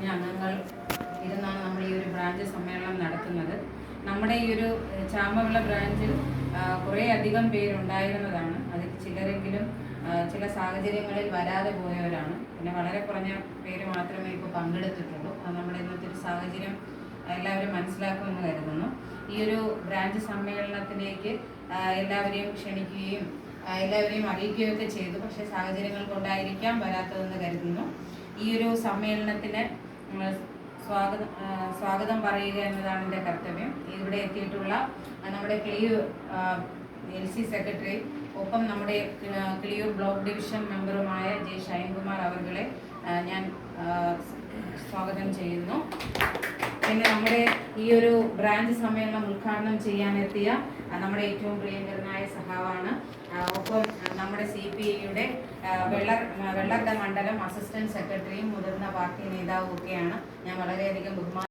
കുറഞ്ഞ അംഗങ്ങൾ ഇരുന്നാണ് നമ്മൾ ഈ ഒരു ബ്രാഞ്ച് സമ്മേളനം നടത്തുന്നത്. നമ്മുടെ ഈ ഒരു ചാമ്പവിള ബ്രാഞ്ചിൽ കുറേ അധികം പേരുണ്ടായിരുന്നതാണ് അതിൽ ചിലരെങ്കിലും ചില സാഹചര്യങ്ങളിൽ വരാതെ പോയവരാണ്. പിന്നെ വളരെ കുറഞ്ഞ പേര് മാത്രമേ ഇപ്പോൾ പങ്കെടുത്തിട്ടുള്ളൂ. അത് നമ്മുടെ ഇന്നത്തെ ഒരു സാഹചര്യം എല്ലാവരും മനസ്സിലാക്കുമെന്ന് കരുതുന്നു. ഈ ഒരു ബ്രാഞ്ച് സമ്മേളനത്തിലേക്ക് എല്ലാവരെയും ക്ഷണിക്കുകയും എല്ലാവരെയും അറിയിക്കുകയൊക്കെ ചെയ്തു. പക്ഷേ സാഹചര്യങ്ങൾ കൊണ്ടായിരിക്കാം വരാത്തതെന്ന് കരുതുന്നു. ഈ ഒരു സമ്മേളനത്തിന് ഉം, സ്വാഗതം സ്വാഗതം പറയുക എന്നതാണ് എന്റെ കർത്തവ്യം. ഇവിടെ എത്തിയിട്ടുള്ള നമ്മുടെ ക്ലിയർ എൽ സി സെക്രട്ടറി ഒപ്പം നമ്മുടെ ക്ലിയൂർ ബ്ലോക്ക് ഡിവിഷൻ മെമ്പറുമായ ജെ ഷൈൻകുമാർ അവർകളെ ഞാൻ സ്വാഗതം ചെയ്യുന്നു. പിന്നെ നമ്മുടെ ഈ ഒരു ബ്രാഞ്ച് സമ്മേളനം ഉദ്ഘാടനം ചെയ്യാനെത്തിയ നമ്മുടെ ഏറ്റവും പ്രിയങ്കരനായ സഹാവാണ്. ഒപ്പം നമ്മുടെ സി പി ഐയുടെ വെള്ള വെള്ളക്ക മണ്ഡലം അസിസ്റ്റന്റ് സെക്രട്ടറിയും മുതിർന്ന പാർട്ടി നേതാവും ഒക്കെയാണ്. ഞാൻ വളരെയധികം ബഹുമാനം